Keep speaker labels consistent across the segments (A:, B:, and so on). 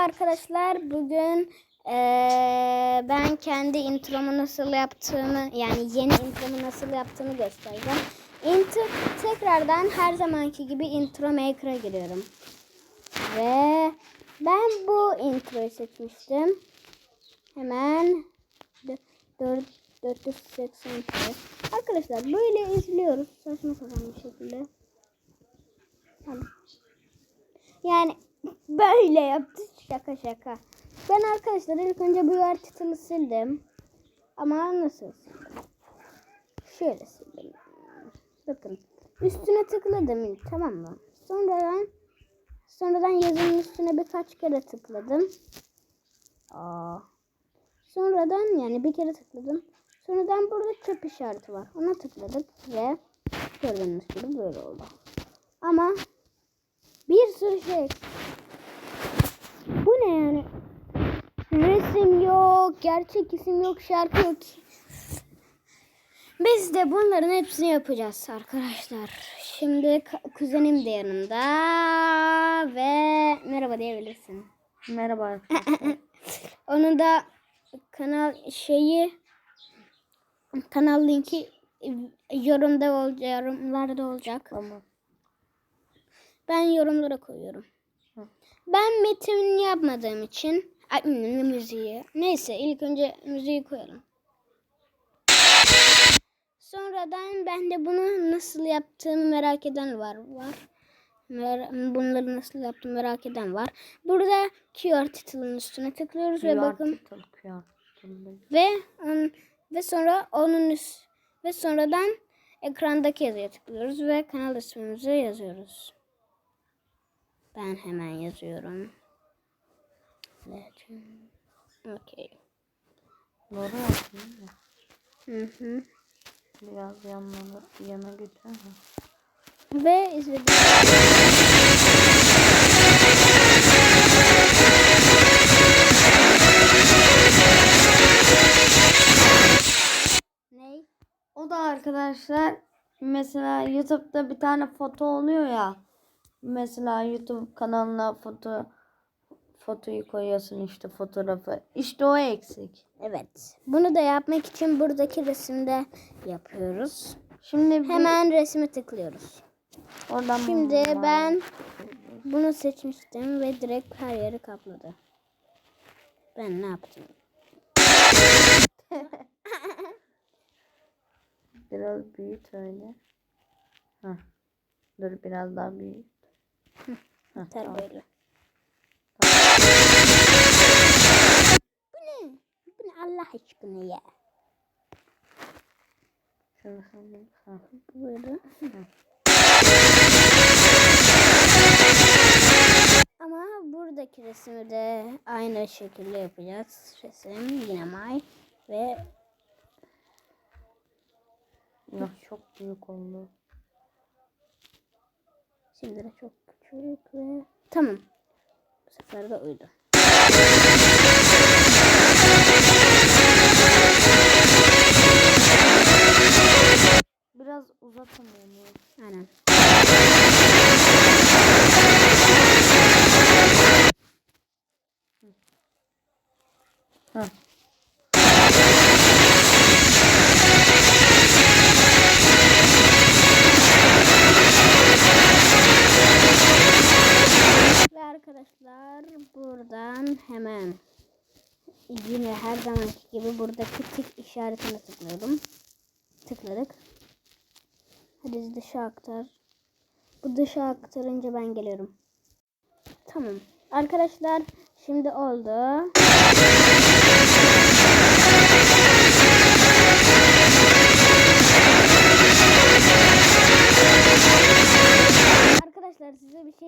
A: arkadaşlar. Bugün eee, ben kendi intromu nasıl yaptığımı yani yeni intromu nasıl yaptığımı göstereceğim. Intro, tekrardan her zamanki gibi intro maker'a giriyorum. Ve ben bu introyu seçmiştim. Hemen 4 480 Arkadaşlar böyle izliyoruz saçma sapan bir şekilde. Yani böyle yaptı şaka şaka. Ben arkadaşlar ilk önce bu yer title'ı sildim. Ama nasıl sildim? Şöyle sildim. Bakın üstüne tıkladım tamam mı? Sonradan sonradan yazının üstüne birkaç kere tıkladım. Aa. Sonradan yani bir kere tıkladım. Sonradan burada çöp işareti var. Ona tıkladık ve gördüğünüz gibi böyle oldu. Ama bir sürü şey. Bu ne yani? Resim yok, gerçek isim yok, şarkı yok. Biz de bunların hepsini yapacağız arkadaşlar. Şimdi kuzenim de yanımda ve merhaba diyebilirsin.
B: Merhaba.
A: Onun da kanal şeyi kanal linki yorumda olacak, yorumlarda olacak.
B: Tamam.
A: Ben yorumlara koyuyorum. Ben metin yapmadığım için ay, müziği. Neyse ilk önce müziği koyalım. Sonradan ben de bunu nasıl yaptığımı merak eden var. var. Bunları nasıl yaptım merak eden var. Burada QR title'ın üstüne tıklıyoruz ve bakın ve on, ve sonra onun üst, ve sonradan ekrandaki yazıya tıklıyoruz ve kanal ismimizi yazıyoruz. Ben hemen yazıyorum. Legend. Okay.
B: Doğru yaptın?
A: Hı hı.
B: Biraz yanına, yana götür.
A: Ve izledim.
B: O da arkadaşlar mesela YouTube'da bir tane foto oluyor ya. Mesela YouTube kanalına foto fotoyu koyuyorsun işte fotoğrafı. İşte o eksik.
A: Evet. Bunu da yapmak için buradaki resimde yapıyoruz.
B: Şimdi bir-
A: Hemen resmi tıklıyoruz.
B: oradan
A: Şimdi ben bunu seçmiştim ve direkt her yeri kapladı. Ben ne yaptım?
B: biraz büyüt öyle. Heh. Dur biraz daha büyüt. Heh, tamam.
A: böyle. Bu ne? Bu ne Allah aşkına ya?
B: Heh.
A: Böyle. Ama buradaki resmi de aynı şekilde yapacağız. Resim yine may ve
B: Ya çok büyük oldu.
A: Şimdi de çok küçük ve tamam. Bu sefer de uydu.
B: Biraz uzatamıyorum.
A: Aynen.
B: Heh.
A: Ve buradan hemen yine her zamanki gibi buradaki tik işaretine tıkladım. Tıkladık. Hadi dışa aktar. Bu dışa aktarınca ben geliyorum. Tamam. Arkadaşlar şimdi oldu.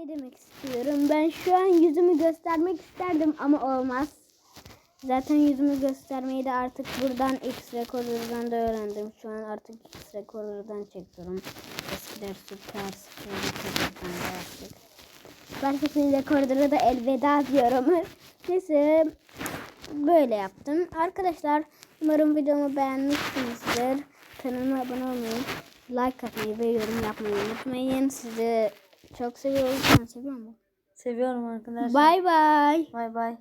A: Bir şey demek istiyorum. Ben şu an yüzümü göstermek isterdim ama olmaz. Zaten yüzümü göstermeyi de artık buradan X Recorder'dan da öğrendim. Şu an artık X Recorder'dan çekiyorum. Eskiden süper süper çekirken de yaptık. Başka Recorder'a da elveda diyorum. Neyse böyle yaptım. Arkadaşlar umarım videomu beğenmişsinizdir. Kanalıma abone olmayı, like atmayı ve yorum yapmayı unutmayın. Sizi çok seviyorum. Sen seviyor musun?
B: Seviyorum arkadaşlar.
A: Bay bay.
B: Bay bay.